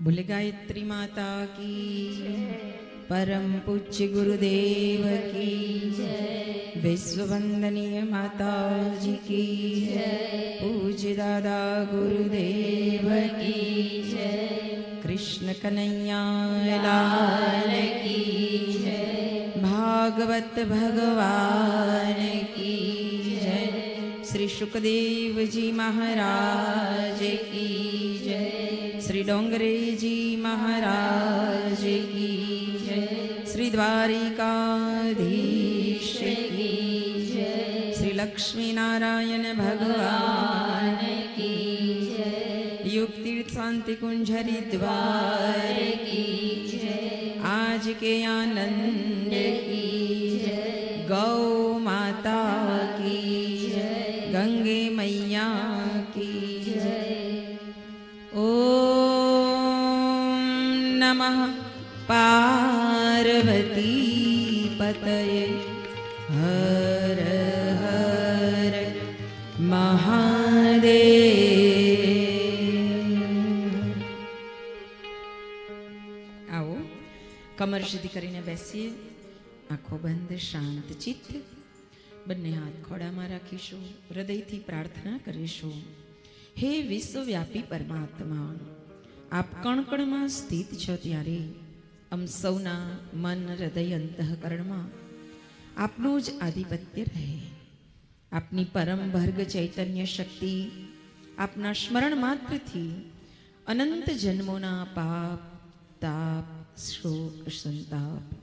बोले गायत्री माता की परम पूज्य गुरुदेव की विश्व वंदनीय माता जी की पूज्य गुरुदेव की कृष्ण कन्हैया की भागवत भगवान की जय श्री सुखदेव जी महाराज की जय શ્રી ડોંગરેજી મહારાજ કી જય. શ્રી દ્વારિકાધીશ કી જય. શ્રી લક્ષ્મીનારાયણ ભગવાન કી જય. યુક્તિ શાંતિ કુંજ હરિદ્વાર કી જય. આજ કે આનંદ ગૌ માતા કી ગંગે મૈયા કી નમઃ પાર્વતી પતય હર હર મહાદેવ આવો કમર સીધી કરીને બેસીએ આંખો બંધ શાંત ચિત્ત બંને હાથ ખોડામાં રાખીશું હૃદયથી પ્રાર્થના કરીશું હે વિશ્વવ્યાપી પરમાત્મા આપ કણકણમાં સ્થિત છો ત્યારે અમ સૌના મન હૃદય અંતઃકરણમાં આપનું જ આધિપત્ય રહે. આપની પરમ ભર્ગ ચૈતન્ય શક્તિ આપના સ્મરણ માત્રથી અનંત જન્મોના પાપ, તાપ, શોક, સંતાપ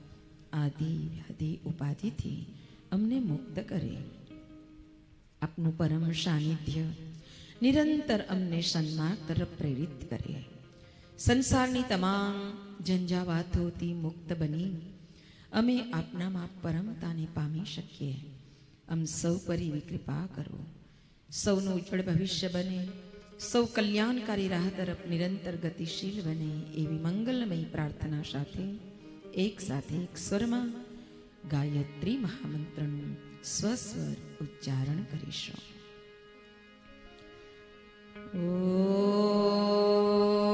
આદિ વ્યાધિ ઉપાધિથી અમને મુક્ત કરે. આપનું પરમ સાનિધ્ય નિરંતર અમને સન્માર્ગ તરફ પ્રેરિત કરે. સંસારની તમામ ઝંઝાવાતોથી મુક્ત બની અમે આપનામાં પરમતાને પામી શકીએ. આમ સૌ પર એવી કૃપા કરો. સૌનું ઉજ્જવળ ભવિષ્ય બને. સૌ કલ્યાણકારી રાહ તરફ નિરંતર ગતિશીલ બને એવી મંગલમય પ્રાર્થના સાથે, એક સાથે એક સ્વરમાં ગાયત્રી મહામંત્રનું સ્વસ્વર ઉચ્ચારણ કરીશું. ॐ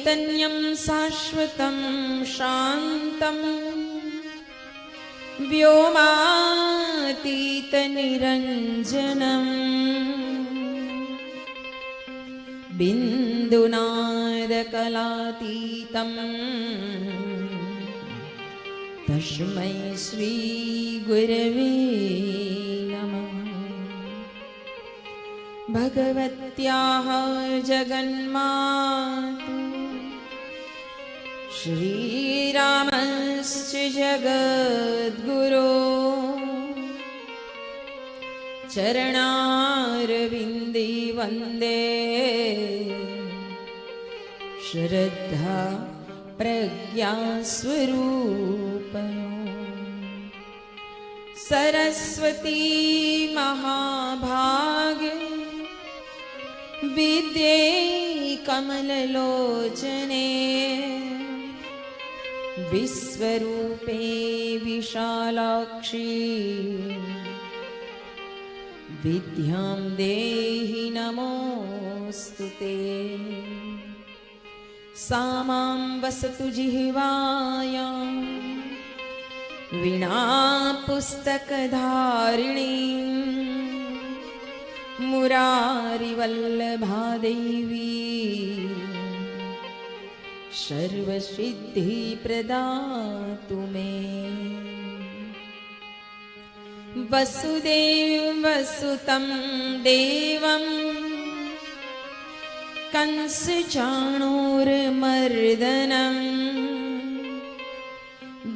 चैतन्यं शाश्वतं शान्तं। व्योमातीतनिरञ्जनम् बिन्दुनादकलातीतं। तस्मै श्रीगुरवे नमः। भगवत्याः जगन्मातु श्रीरामश्च जगद्गुरो। चरणारविन्दे वन्दे। श्रद्धा प्रज्ञास्वरूपयो सरस्वती महाभागे। विद्ये कमललोचने विश्वरूपे विशालाक्षी। विद्यां देहि नमोऽस्तु ते। सा मां वसतु जिह्वायाम् वीणा पुस्तकधारिणी कुमारी वल्लभा देवी सर्वसिद्धिप्रदा तुमे वसुदेव वसुतं देवम् कंसचाणूरमर्दनम्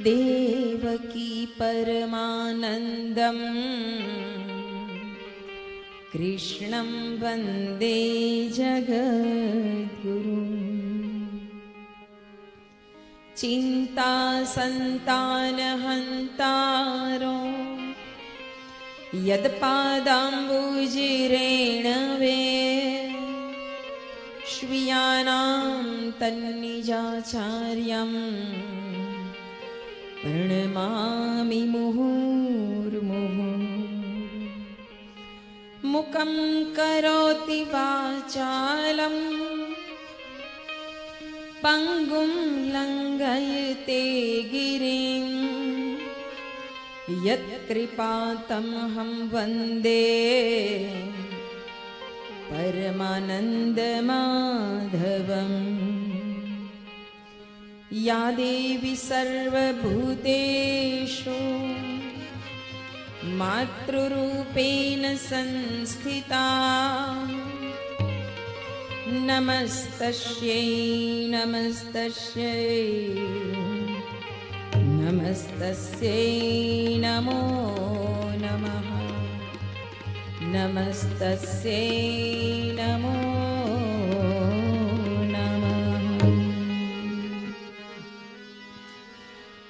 देवकी परमानन्दम् कृष्णं वन्दे जगद्गुरुम् चिन्ता सन्तानहन्तारो यत्पादाम्बुजिरेणवे श्रियाणां तन्निजाचार्यम् प्रणमामि मुहुर्मुहुः। मुखं करोति वाचालम् पङ्गुं लङ्घयते गिरिं यत्कृपातमहं वन्दे परमानन्दमाधवम् या देवी सर्वभूतेषु मातृरूपेण संस्थिता नमस्तस्यै नमस्तस्यै। नमस्तस्यै नमो नमः। नमस्तस्यै नमो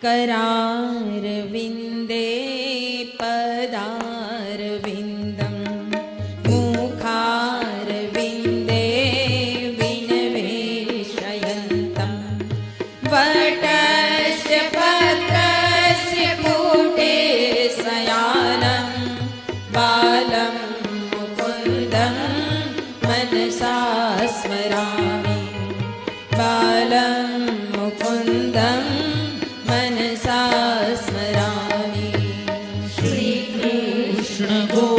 करारविन्दे पदारविन्दं कृष्ण गोविन्द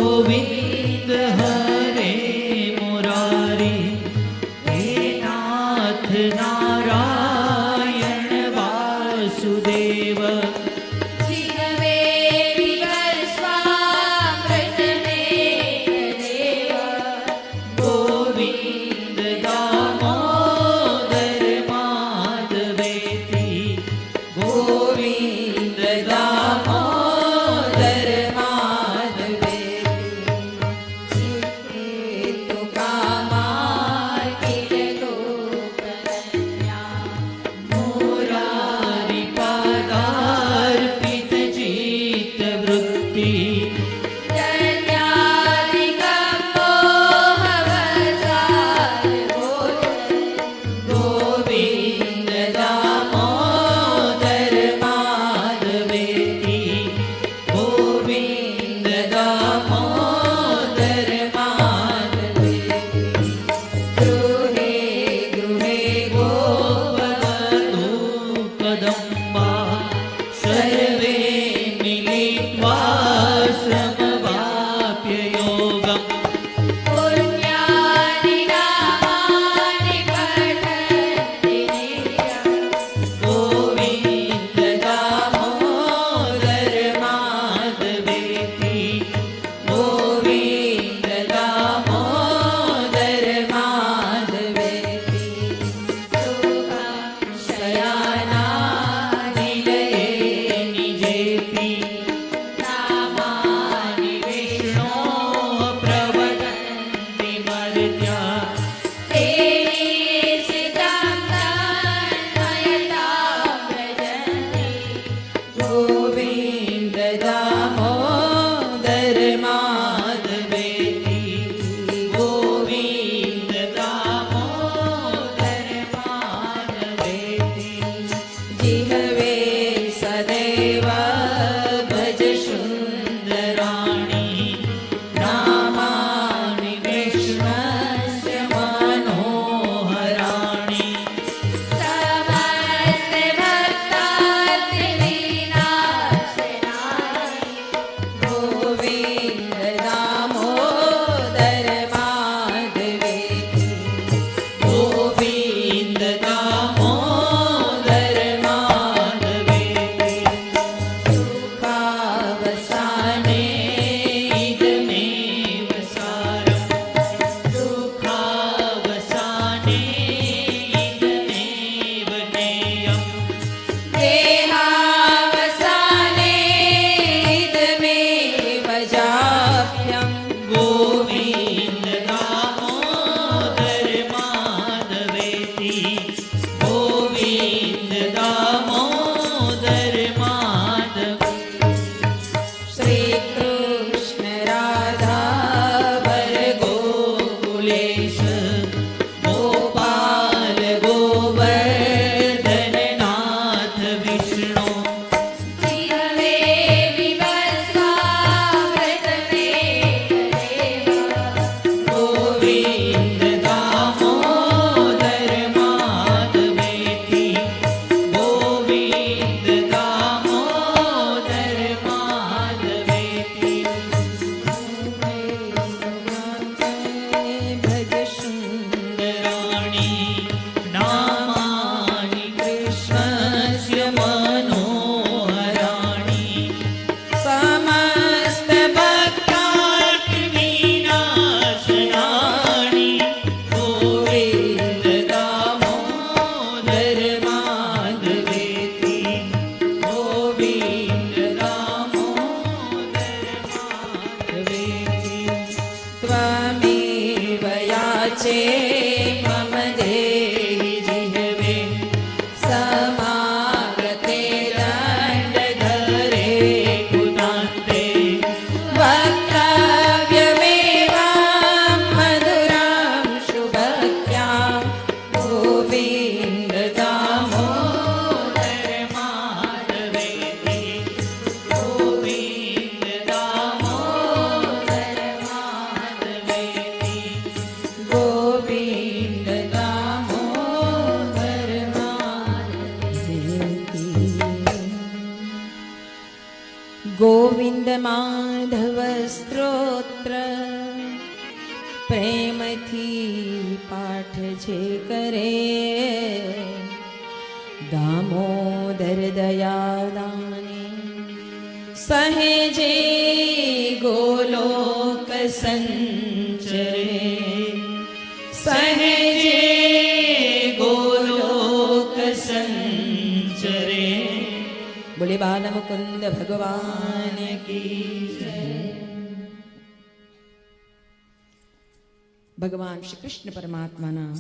ભગવાન શ્રી કૃષ્ણ પરમાત્માના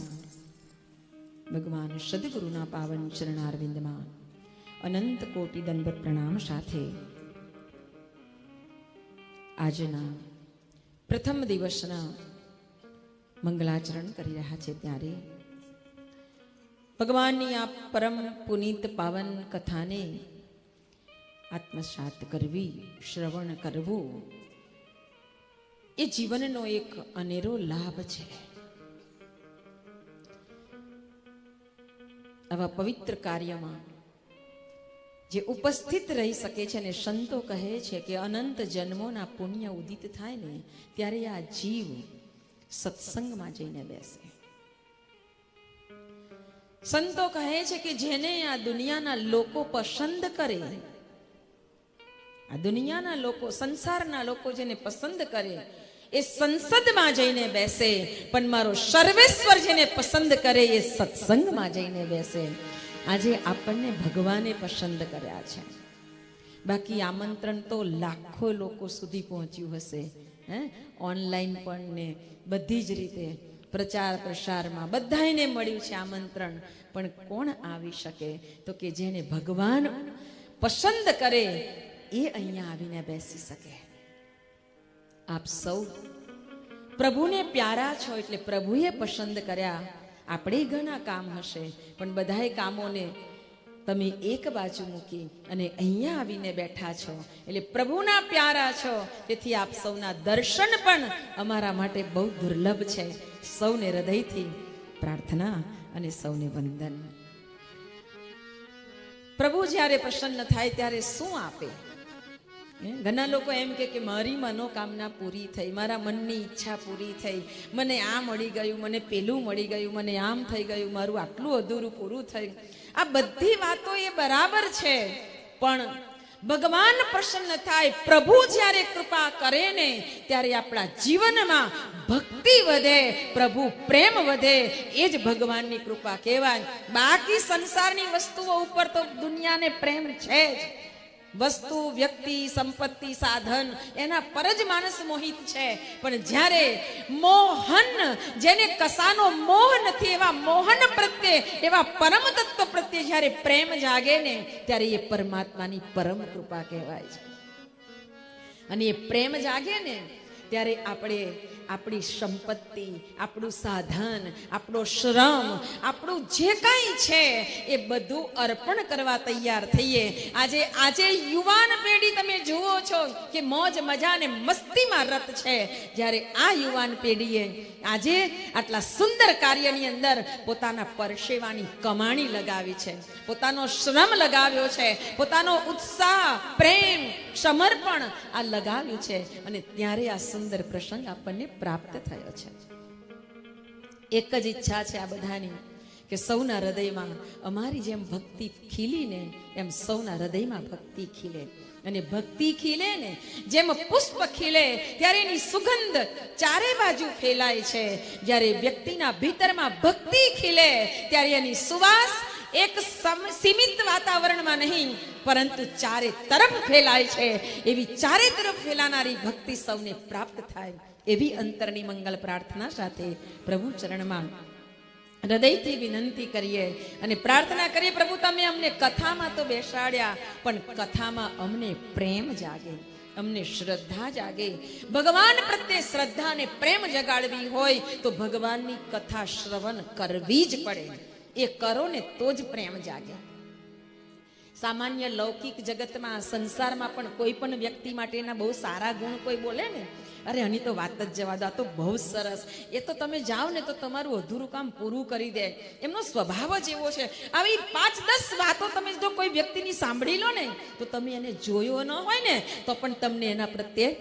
ભગવાન સદગુરુના પાવન ચરણારવિંદમાં અનંત કોટી દંડ પ્રણામ સાથે આજના પ્રથમ દિવસના મંગલાચરણ કરી રહ્યા છે ત્યારે ભગવાનની આ પરમ પુનિત પાવન કથાને આત્મસાત કરવી, શ્રવણ કરવું એ જીવનનો એક અનેરો લાભ છે. આવા પવિત્ર કાર્યમાં જે ઉપસ્થિત રહી શકે છે અને સંતો કહે છે કે અનંત જન્મોના પુણ્ય ઉદિત થાય ને ત્યારે આ જીવ સત્સંગમાં જઈને બેસે. સંતો કહે છે કે જેને આ દુનિયાના લોકો પસંદ કરે, આ દુનિયાના લોકો, સંસારના લોકો જેને પસંદ કરે એ સંસદમાં જઈને બેસે, પણ મારો સર્વેશ્વર જેને પસંદ કરે એ સત્સંગમાં જઈને બેસે. આજે આપણને ભગવાને પસંદ કર્યા છે. બાકી આમંત્રણ તો લાખો લોકો સુધી પહોંચ્યું હશે, હે? ઓનલાઈન પણ ને બધી જ રીતે પ્રચાર પ્રસારમાં બધાને મળ્યું છે આમંત્રણ. પણ કોણ આવી શકે? તો કે જેને ભગવાન પસંદ કરે એ અહીંયા આવીને બેસી શકે. આપ સૌ પ્રભુને પ્યારા છો એટલે પ્રભુએ પસંદ કર્યા. આપણે ઘણા કામ હશે, પણ બધાય કામોને તમે એક બાજુ મૂકી અને અહીંયા આવીને બેઠા છો. એટલે પ્રભુના પ્યારા છો. તેથી આપ સૌના દર્શન પણ અમારા માટે બહુ દુર્લભ છે. સૌને હૃદયથી પ્રાર્થના અને સૌને વંદન. પ્રભુ જ્યારે પ્રસન્ન થાય ત્યારે શું આપે? ઘણા લોકો એમ કે મારી મનોકામના પૂરી થઈ, મારા મનની ઈચ્છા પૂરી થઈ. મને આ મળી ગયું, મને પેલું મળી ગયું, મને આમ થઈ ગયું, મારું આટલું અધૂરું પૂરું થયું આ બધી વાતો એ બરાબર છે, પણ ભગવાન પ્રસન્ન થાય, પ્રભુ જ્યારે કૃપા કરે ને, ત્યારે આપણા જીવનમાં ભક્તિ વધે, પ્રભુ પ્રેમ વધે, એ જ ભગવાનની કૃપા કહેવાય. બાકી સંસારની વસ્તુઓ ઉપર તો દુનિયાને પ્રેમ છે જ. વસ્તુ, વ્યક્તિ, સંપત્તિ, સાધન, એના પર જ માણસ મોહિત છે. પણ જ્યારે મોહન, જેને કસાનો મોહ નથી, એવા મોહન પ્રત્યે, એવા પરમ તત્વ પ્રત્યે જ્યારે પ્રેમ જાગે ને, ત્યારે એ પરમાત્માની પરમ કૃપા કહેવાય છે. અને એ પ્રેમ જાગે ને, ત્યારે આપણે આપણી સંપત્તિ, આપણું સાધન, આપણો શ્રમ, આપણું જે કાંઈ છે, એ બધું અર્પણ કરવા તૈયાર થઈએ. આજે આજે યુવાન પેઢી તમે જુઓ છો કે મોજ, મજા અને મસ્તીમાં રત છે. જ્યારે આ યુવાન પેઢીએ આજે આટલા સુંદર કાર્યની અંદર પોતાના પરસેવાની કમાણી લગાવી છે. પોતાનો શ્રમ લગાવ્યો છે. પોતાનો ઉત્સાહ, પ્રેમ, સમર્પણ આ લગાવ્યું છે. અને ત્યારે આ સુંદર પ્રસંગ આપણને પ્રાપ્ત થયો છે. એક જ ઈચ્છા છે આ બધાની, કે સૌના હૃદયમાં અમારી જેમ ભક્તિ ખીલીને, એમ સૌના હૃદયમાં ભક્તિ ખીલે. અને ભક્તિ ખીલે ને જેમ પુષ્પ ખીલે, ત્યારે એની સુગંધ ચારે બાજુ ફેલાય છે. જ્યારે વ્યક્તિના ભીતરમાં ભક્તિ ખીલે, ત્યારે એની સુવાસ એક સમ- સીમિત વાતાવરણમાં નહીં, પરંતુ ચારે તરફ ફેલાય છે. એવી ચારે તરફ ફેલાનારી ભક્તિ સૌને પ્રાપ્ત થાય. એવી અંતરની મંગલ પ્રાર્થના સાથે પ્રભુ ચરણમાં હૃદયથી વિનંતી કરીએ અને પ્રાર્થના કરીએ, પ્રભુ, તમે અમને કથામાં તો બેસાડ્યા, પણ કથામાં અમને પ્રેમ જાગે, અમને શ્રદ્ધા જાગે. ભગવાન પ્રત્યે શ્રદ્ધા અને પ્રેમ જગાડવી હોય, તો ભગવાનની કથા શ્રવણ કરવી જ પડે. એ કરો ને તો જ પ્રેમ જાગે. સામાન્ય લૌકિક જગતમાં, સંસારમાં પણ કોઈ પણ વ્યક્તિ માટેના બહુ સારા ગુણ કોઈ બોલે ને, અરે આની તો વાત જ જવા દો તો બહુ સરસ. એ તો તમે જાઓ ને તો તમારું અધૂરું કામ પૂરું કરી દે. એમનો સ્વભાવ જ એવો છે. આવી પાંચ, દસ વાતો તમે જો કોઈ વ્યક્તિની સાંભળી લો ને, તો તમે એને જોયો ન હોય ને, તો પણ તમને એના પ્રત્યે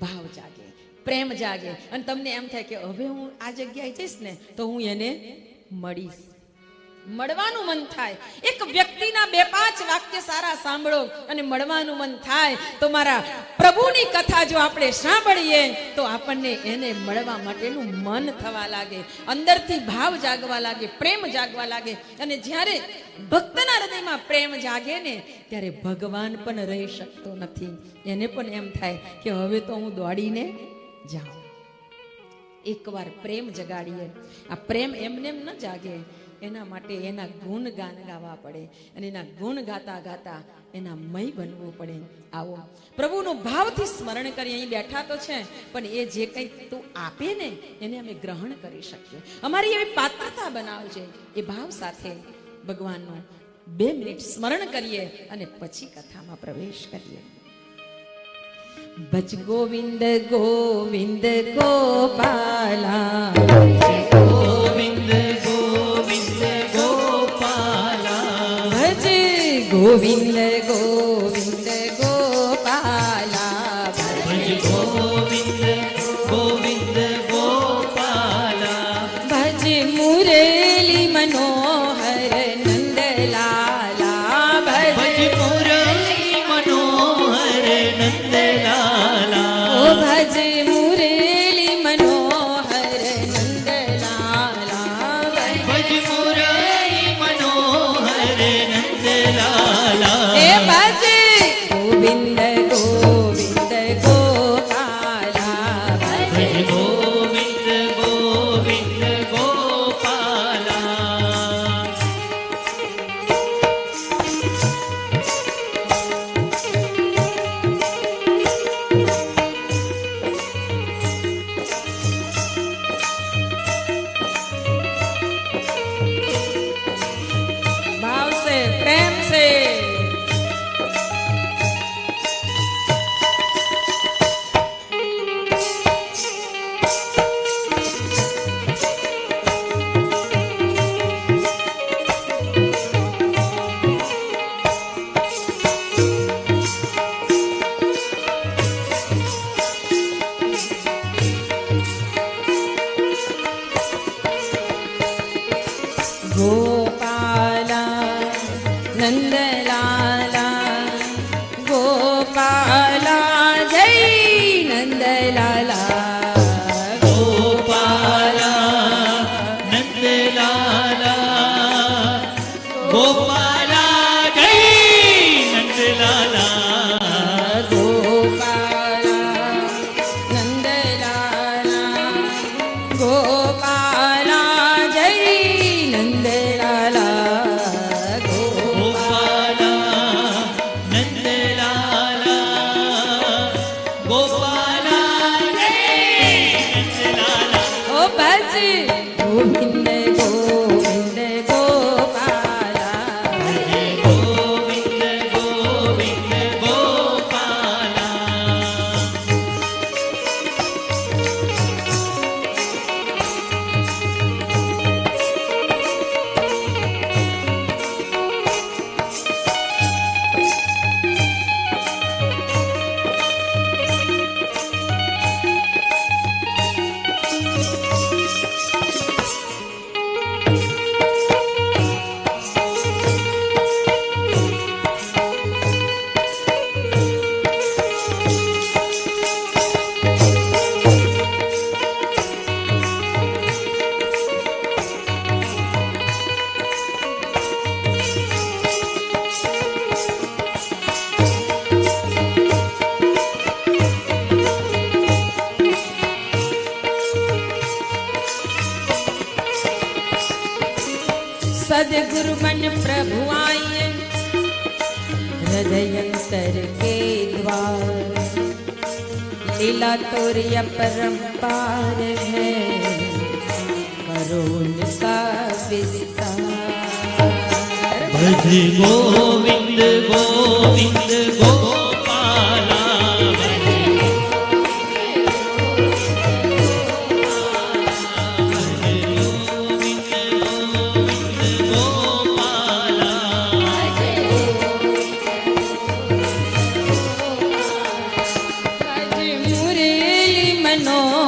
ભાવ જાગે, પ્રેમ જાગે. અને તમને એમ થાય કે, હવે હું આ જગ્યાએ જઈશ ને, તો હું એને મળીશ. મળવાનું મન થાય. એક વ્યક્તિના બે પાંચ વાક્ય સારા સાંભળો અને મળવાનું મન થાય. તો મારા પ્રભુની કથા જો આપણે સાંભળીએ, તો આપણને એને મળવા માટેનું મન થવા લાગે. અંદરથી ભાવ જાગવા લાગે, પ્રેમ જાગવા લાગે. અને જ્યારે ભક્તના હૃદયમાં પ્રેમ જાગે ને, ત્યારે ભગવાન પણ રહી શકતો નથી. એને પણ એમ થાય કે હવે તો હું દોડીને જાઉં. એકવાર પ્રેમ જગાડીએ. આ પ્રેમ એમને એમ ન જાગે. એના માટે એના ગુણ ગાન ગાવા પડે અને એના ગુણ ગાતા ગાતા એના મય બનવું પડે. આવો. પ્રભુનું ભાવથી સ્મરણ કરી અહીં બેઠા તો છે, પણ એ જે કંઈ તું આપે ને એને અમે ગ્રહણ કરી શકીએ. અમારી એવી પાત્રતા બનાવજે એ ભાવ સાથે ભગવાનનું. બે મિનિટ સ્મરણ કરીએ અને પછી કથામાં પ્રવેશ કરીએ. ભજ ગોવિંદ ગોવિંદ ગોપાલા. ગોવિંદ ગોવિંદ ગોવિંદ सूर्य परम्पार है करुण का विस्तार गोविंद गोविंद no.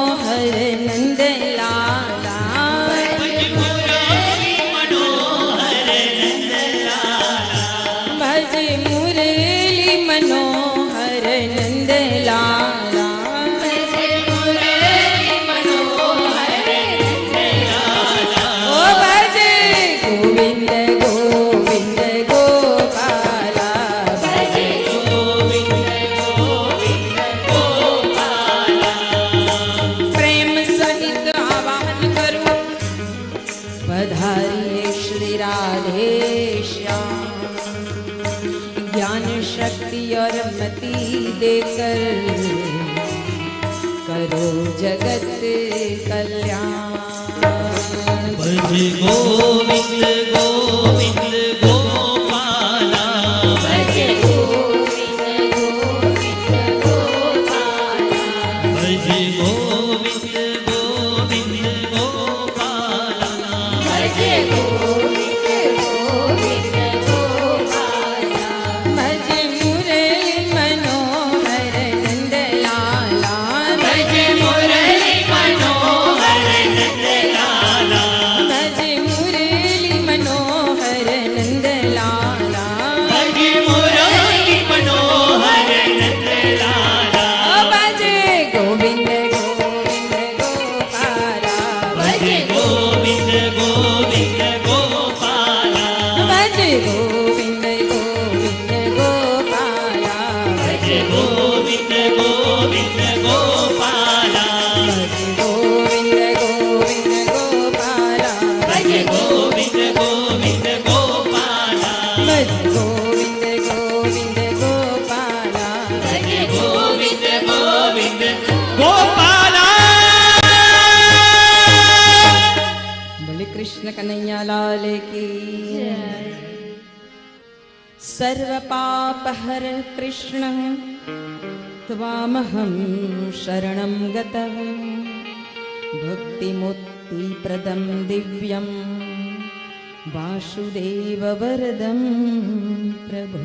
સર્વ પાપ હર કૃષ્ણ ત્વામહં શરણં ગતઃ ભક્તિ મુક્તિ પ્રદમ દિવ્યમ વાસુદેવ વરદમ પ્રભુ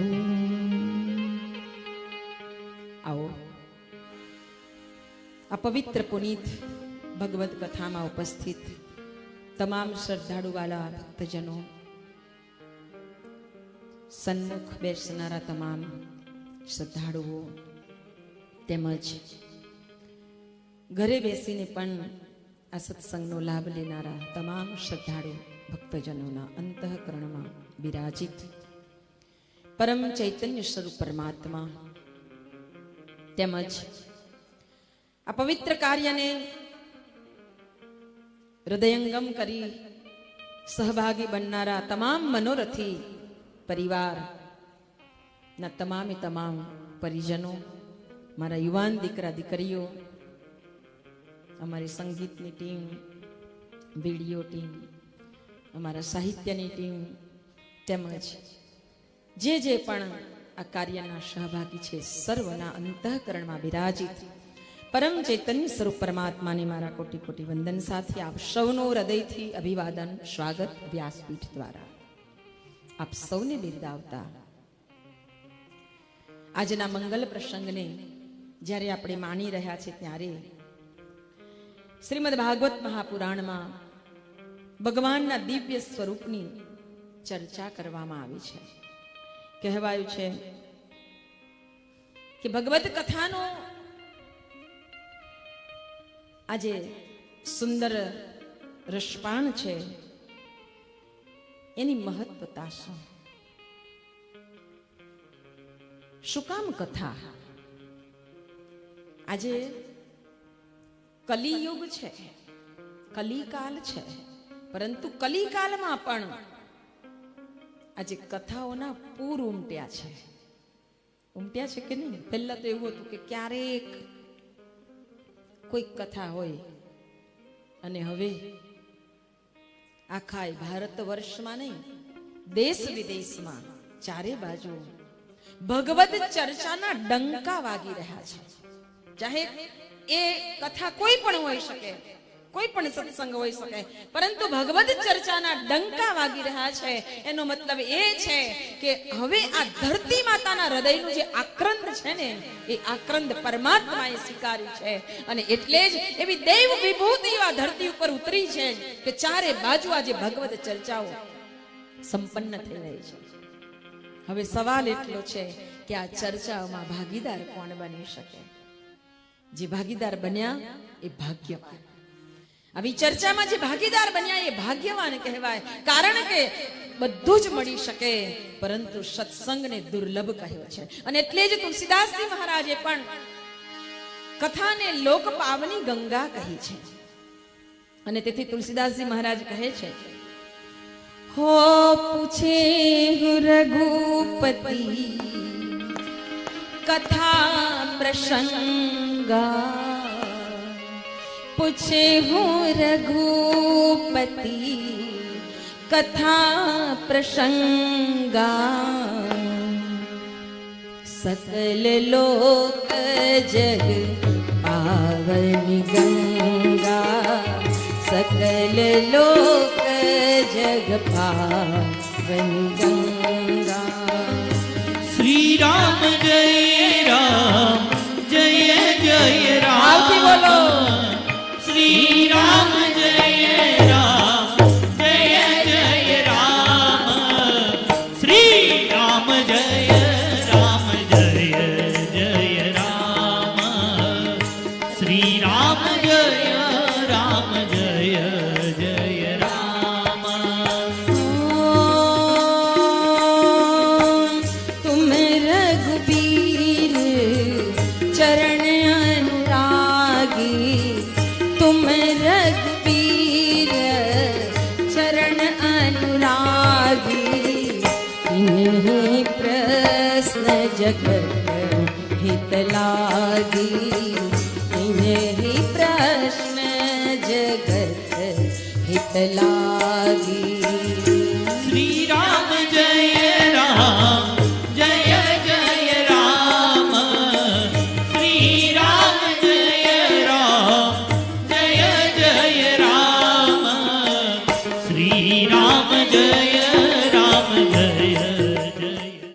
આવો આ પવિત્ર પુનીત ભગવદ કથામાં ઉપસ્થિત તમામ શ્રદ્ધાળુવાલા ભક્તજનો સન્મુખ બેસનારા તમામ શ્રદ્ધાળુઓ તેમજ ઘરે બેસીને પણ આ સત્સંગનો લાભ લેનારા તમામ શ્રદ્ધાળુ ભક્તજનોના અંતઃકરણમાં બિરાજિત. પરમ ચૈતન્ય સ્વરૂપ પરમાત્મા તેમજ આ પવિત્ર કાર્યને હૃદયંગમ કરી સહભાગી બનનારા તમામ મનોરથી પરિવાર, ના તમામે તમામ પરિજનો, મારા યુવાન દીકરા, દીકરીઓ, અમારી સંગીતની ટીમ, વીડિયો ટીમ, અમારા સાહિત્યની ટીમ તેમજ જે જે પણ આ કાર્યના સહભાગી છે, સર્વના અંતઃકરણમાં બિરાજિત. પરમ ચૈતન્ય સ્વરૂપ પરમાત્માને મારા કોટી કોટી વંદન સાથે આપ સૌનો હૃદયથી અભિવાદન, સ્વાગત વ્યાસપીઠ દ્વારા. આપ સૌને બિરદાવતા. આજના મંગલ પ્રસંગને જ્યારે આપણે માણી રહ્યા છે ત્યારે શ્રીમદ ભાગવત મહાપુરાણમાં ભગવાનના દિવ્ય સ્વરૂપની ચર્ચા કરવામાં આવી છે. કહેવાયું છે કે ભગવત કથાનો આજે સુંદર રસપાન છે. એની મહત્વતા શું શું કામ કથા? આજે કલિયુગ છે, કલિકાલ છે, પરંતુ કલિકાલમાં પણ આજે કથાઓના પૂર ઉમટ્યા છે. ઉમટ્યા છે કે નહીં? પહેલા તો એવું હતું કે ક્યારેક કોઈક કથા હોય અને હવે આખા ભારત વર્ષમાં નહીં દેશ વિદેશમાં, ચારે બાજુ ભગવત ચર્ચાના ડંકા વાગી રહ્યા છે. ચાહે એ કથા કોઈ પણ હોઈ શકે, કોઈ પણ સત્સંગ હોઈ શકે, પરંતુ ભગવત ચર્ચાના ડંકા વાગી રહ્યા છે. એનો મતલબ એ છે કે હવે આ ધરતી માતાના હૃદયનું જે આક્રંદ છે ને, એ આક્રંદ પરમાત્માએ સ્વીકાર્યું છે. અને એટલે જ એવી દૈવ વિભૂતિ આ ધરતી ઉપર ઉતરી છે કે ચારે બાજુ આજે ભગવત ચર્ચાઓ સંપન્ન થઈ રહી છે. હવે સવાલ એટલો છે કે આ ચર્ચાઓમાં ભાગીદાર કોણ બની શકે? જે ભાગીદાર બન્યા એ ભાગ્યવાન. આવી ચર્ચામાં જે ભાગીદાર બન્યા એ ભાગ્યવાન કહેવાય. કારણ કે બધું જ મળી શકે, પરંતુ સત્સંગને દુર્લભ કહ્યો છે. અને એટલે જ તુલસીદાસજી મહારાજે પણ કથાને લોક પાવની ગંગા કહી છે. અને તેથી તુલસીદાસજી મહારાજ કહે છે हो पूछे रघुपति। कथा प्रसङ्गा पूछे हु रघुपति। कथा प्रसङ्गा सकल लोक जग पावन गङ्गा સકલ લોક જગ પાવની ગંગા શ્રી રામ જય રામ જય જય રામ આવતી બોલો. શ્રી રામ જય રામ જય राम। રામ શ્રી રામ જય રામ જય જય રામ શ્રી રામ જય રામ